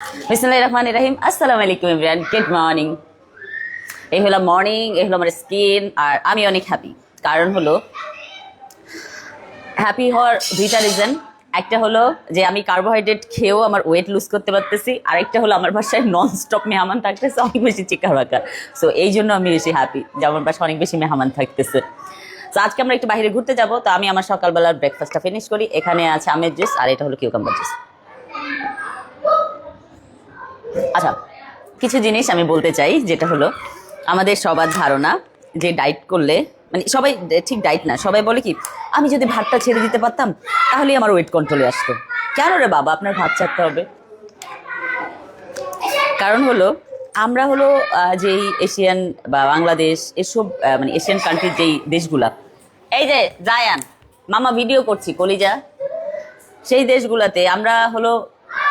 বিসমুল্লাহ রহমান রাহিম আসসালামু আলাইকুম ইমরান গুড মর্নিং এই হলো মর্নিং এই হলো আমার স্কিন আর আমি অনেক হ্যাপি কারণ হলো হ্যাপি হওয়ার দুইটা রিজন একটা হলো যে আমি কার্বোহাইড্রেট খেয়েও আমার ওয়েট লুজ করতে পারতেছি আরেকটা হলো আমার বাসায় নন স্টপ মেহমান থাকতেছে, অনেক বেশি চিকা রাখা সো এই জন্য আমি বেশি হ্যাপি যে আমার বাসায় অনেক বেশি মেহমান থাকতেছে। তো আজকে আমরা একটু বাইরে ঘুরতে যাব, তো আমি আমার সকালবেলার ব্রেকফাস্টটা ফিনিশ করি। এখানে আছে আমের জুস আর এটা হলো কিউকাম্বার জুস আচ্ছা কিছু জিনিস আমি বলতে চাই, যেটা হলো আমাদের সবার ধারণা যে ডায়েট করলে মানে সবাই ঠিক ডায়েট না, সবাই বলে কি, আমি যদি ভাতটা ছেড়ে দিতে পারতাম, তাহলেই আমার ওয়েট কন্ট্রোলে আসতো। কেন রে বাবা, আপনার ভাত ছাড়তে হবে? কারণ হলো, আমরা হলো যেই এশিয়ান বা বাংলাদেশ, এসব মানে এশিয়ান কান্ট্রির যেই দেশগুলা, এই যে জায়ান মামা ভিডিও করছি, কলিজা, সেই দেশগুলাতে আমরা হলো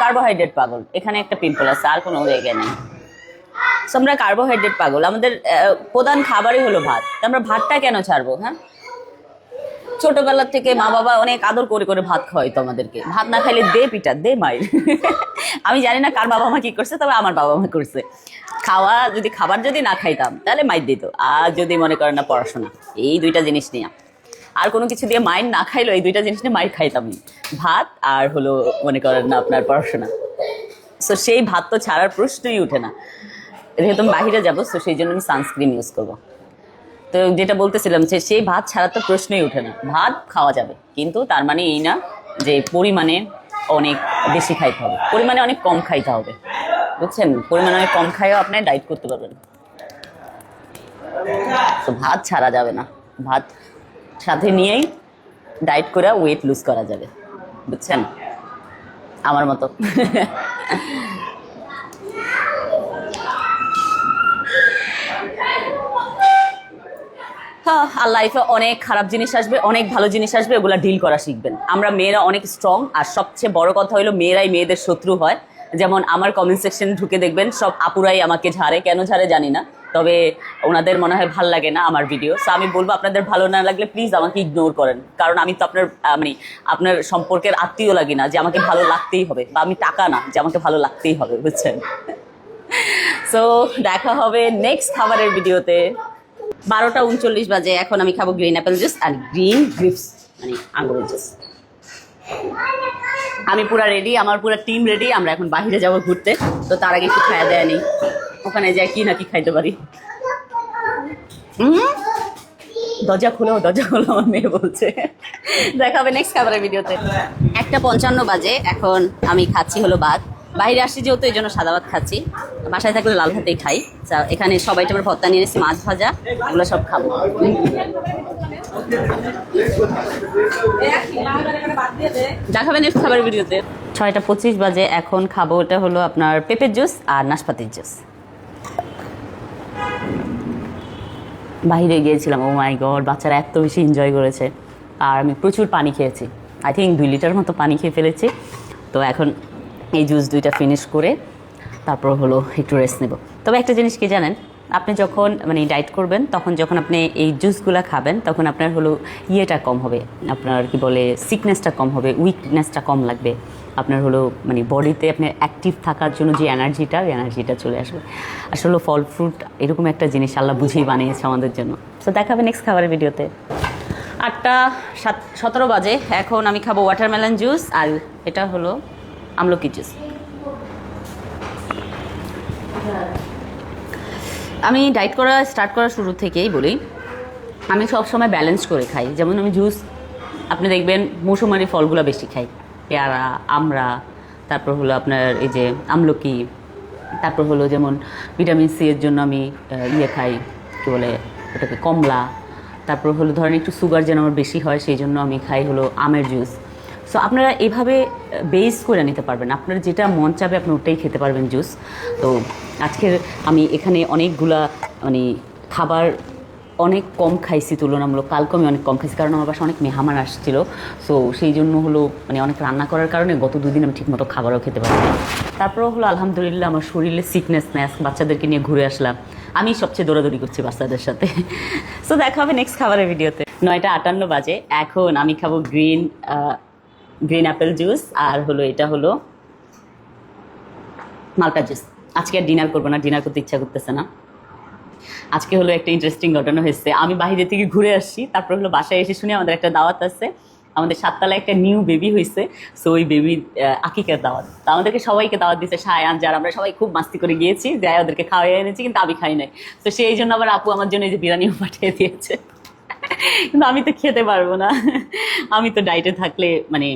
কার্বোহাইড্রেট পাগল। এখানে একটা পিম্পল আছে আর কোনো জায়গায় নেই। So, আমরা কার্বোহাইড্রেট পাগল। আমাদের প্রধান খাবারই হলো ভাত। আমরা ভাতটা কেন ছাড়বো হ্যাঁ? ছোটবেলার থেকে মা বাবা অনেক আদর করে করে ভাত খাওয়াইতো আমাদেরকে। ভাত না খাইলে দে পিটা দে মাইর আমি জানি না কার বাবা মা কি করছে তবে আমার বাবা মা করছে। খাওয়া যদি খাবার যদি না খাইতাম তাহলে মাইর দিত। আর যদি মনে করেন না পড়াশোনা এই দুইটা জিনিস নিয়ে। আর কোনো কিছু দিয়ে মাইর না খাইলো এই দুইটা জিনিস নিয়ে মাইর খাইতাম ভাত আর হলো, মনে করেন না আপনার পড়াশোনা। সো সেই ভাত তো ছাড়ার প্রশ্নই উঠে না। যেহেতু আমি বাহিরে যাব তো সেই জন্য আমি সানস্ক্রিন ইউজ করব। তো যেটা বলতেছিলাম যে সেই ভাত ছাড়া তো প্রশ্নই উঠে না। ভাত খাওয়া যাবে, কিন্তু তার মানে এই না যে পরিমাণে অনেক বেশি খাইতে হবে। পরিমাণে অনেক কম খাইতে হবে। বুঝছেন? পরিমাণে অনেক কম খাইও আপনি ডাইট করতে পারবেন। তো ভাত ছাড়া যাবে না। ভাত সাথে নিয়েই ডায়েট করে ওয়েট লুজ করা যাবে। বুঝছেন? আমার মতো। হ্যাঁ আর লাইফে অনেক খারাপ জিনিস আসবে, অনেক ভালো জিনিস আসবে, ওগুলা ডিল করা শিখবেন। আমরা মেয়েরা অনেক স্ট্রং আর সবচেয়ে বড় কথা হলো মেয়েরাই মেয়েদের শত্রু হয়। যেমন আমার কমেন্ট সেকশন ঢুকে দেখবেন, সব আপুরাই আমাকে ঝাড়ে। কেন ঝাড়ে জানি না। তবে ওনাদের মনে হয় ভালো লাগে না আমার ভিডিও সো আমি বলব আপনাদের ভালো না লাগলে প্লিজ আমাকে ইগনোর করেন। কারণ আমি তো আপনার মানে আপনার সম্পর্কের আত্মীয় লাগি না যে আমাকে ভালো লাগতেই হবে বা আমি টাকা না যে আমাকে ভালো লাগতেই হবে, বুঝছেন? সো দেখা হবে নেক্সট খাবারের ভিডিওতে বারোটা উনচল্লিশ বাজে, এখন আমি খাব গ্রিন অ্যাপেল জুস আর গ্রিন গ্রিপস মানে আঙুরের জুস আমি পুরা রেডি আমার পুরো টিম রেডি আমরা এখন বাইরে যাব ঘুরতে। তো তার আগে একটু খাওয়া দেয় নেই। ওখানে যাই, কি না কি খাইতে পারি? দরজা খুলো দরজা খুলো, আমার মেয়ে বলছে। দেখা হবে নেক্সট খাবারের ভিডিওতে। একটা পঞ্চান্ন বাজে, এখন আমি খাচ্ছি হলো ভাত। বাইরে আসছি যেহেতু, এই জন্য সাদা ভাত খাচ্ছি। বাসায় থাকলে লাল ভাতেই খাই। এখানে সবাই তোমার ভর্তা নিয়ে এসেছি মাছ ভাজা, এগুলো সব খাব। দেখাবে নেক্সট খাবারের ভিডিওতে। ছয়টা পঁচিশ বাজে, এখন খাব, ওটা হলো আপনার পেঁপের জুস আর নাশপাতির জুস বাইরে গিয়েছিলাম ও মাই গড বাচ্চারা এত বেশি এনজয় করেছে। আর আমি প্রচুর পানি খেয়েছি। আই থিঙ্ক দুই লিটার মতো পানি খেয়ে ফেলেছি। তো এখন এই জুস দুইটা ফিনিশ করে তারপর হলো একটু রেস্ট নেব। তবে একটা জিনিস কি জানেন? আপনি যখন মানে ডায়েট করবেন, তখন যখন আপনি এই জুসগুলো খাবেন, তখন আপনার হলো ইয়েটা কম হবে। আপনার কি বলে সিকনেসটা কম হবে উইকনেসটা কম লাগবে। আপনার হলো মানে বডিতে আপনার অ্যাক্টিভ থাকার জন্য যে এনার্জিটা ওই এনার্জিটা চলে আসবে। আসলে ফল ফ্রুট এরকম একটা জিনিস আল্লাহ বুঝেই বানিয়েছে আমাদের জন্য। সো দেখাবে নেক্সট খাবারের ভিডিওতে আটটা সাত, সতেরো বাজে। এখন আমি খাব ওয়াটারমেলন জুস আর এটা হলো আমলকি জুস আমি ডায়েট করা স্টার্ট করা শুরু থেকেই বলি, আমি সব সময় ব্যালেন্স করে খাই। যেমন আমি জুস আপনি দেখবেন মৌসুমারি ফলগুলো বেশি খাই। পেয়ারা, আমড়া, তারপর হলো আপনার এই যে আমলকি, তারপর হলো যেমন ভিটামিন সি এর জন্য আমি ইয়ে খাই, কী বলে ওটাকে, কমলা, তারপর হলো ধরেন একটু সুগার যেন আমার বেশি হয়, সেই জন্য আমি খাই হলো আমের জুস সো আপনারা এভাবে বেস করে নিতে পারবেন। আপনার যেটা মন চাবে, আপনি ওটাই খেতে পারবেন জুস তো, আজকের আমি এখানে অনেকগুলা মানে খাবার অনেক কম খাইছি তুলনামূলক। কালকে আমি অনেক কম খাইছি, কারণ আমার বাসায় অনেক মেহমান আসছিল। সো সেই জন্য হলো মানে অনেক রান্না করার কারণে গত দুদিন আমি ঠিকমতো খাবারও খেতে পারি তারপরেও হলো, আলহামদুলিল্লাহ, আমার শরীরে সিকনেস আজকে বাচ্চাদেরকে নিয়ে ঘুরে আসলাম। আমি সবচেয়ে দৌড়াদৌড়ি করছি বাচ্চাদের সাথে। সো দেখা হবে নেক্সট খাবারের ভিডিওতে নয়টা আটান্ন বাজে। এখন আমি খাব গ্রিন গ্রিন অ্যাপেল জুস আর হলো, এটা হলো মালটা জুস। আজকে আর ডিনার করব না, ডিনার করতে ইচ্ছা করতেছে না। আজকে হলো একটা ইন্টারেস্টিং ঘটনা হয়েছে। আমি বাইরে থেকে ঘুরে আসছি, তারপর হলো বাসায় এসে শুনে আমাদের একটা দাওয়াত আছে। আমাদের সাততলায় একটা নিউ বেবি হয়েছে সো ওই বেবি আকিকার দাওয়াত। তো আমাদেরকে সবাইকে দাওয়াত দিচ্ছে সায়ান যার আমরা সবাই খুব মাস্তি করে গিয়েছি, যাই ওদেরকে খাওয়াই এনেছি, কিন্তু আমি খাই নাই। তো সেই জন্য আবার আপু আমার জন্য এই যে বিরিয়ানিও পাঠিয়ে দিয়েছে। কিন্তু আমি তো খেতে পারব না। আমি তো ডাইটে থাকলে মানে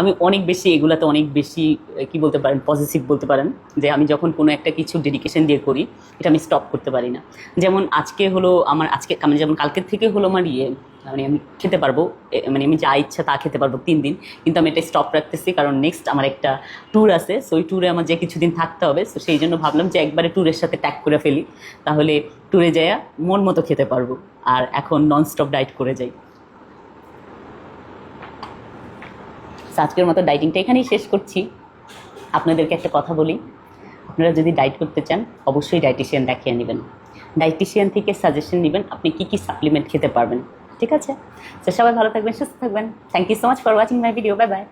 আমি অনেক বেশি এগুলাতে অনেক বেশি কি বলতে পারেন পজিটিভ বলতে পারেন, যে আমি যখন কোনো একটা কিছু ডেডিকেশন দিয়ে করি, এটা আমি স্টপ করতে পারি না। যেমন আজকে হলো আমার, আজকে মানে যেমন কালকের থেকে হলো আমার ইয়ে মানে আমি খেতে পারব মানে আমি যা ইচ্ছা তা খেতে পারব তিন দিন, কিন্তু আমি এটা স্টপ রাখতেছি, কারণ নেক্সট আমার একটা ট্যুর আছে সো ওই ট্যুরে আমার যে কিছুদিন থাকতে হবে সো সেই জন্য ভাবলাম যে একবারে ট্যুরের সাথে ট্যাগ করে ফেলি, তাহলে ট্যুরে যাইয়া মন মতো খেতে পারব, আর এখন নন স্টপ ডাইট করে যাই। আজকের মতো ডাইটিংটা এখানেই শেষ করছি। আপনাদেরকে একটা কথা বলি। আপনারা যদি ডায়েট করতে চান, অবশ্যই ডাইটিশিয়ান দেখিয়ে নেবেন। ডায়েটিশিয়ান থেকে সাজেশন নেবেন আপনি কী কী সাপ্লিমেন্ট খেতে পারবেন। ঠিক আছে? তো সবাই ভালো থাকবেন, সুস্থ থাকবেন। Thank you so much for watching my video bye bye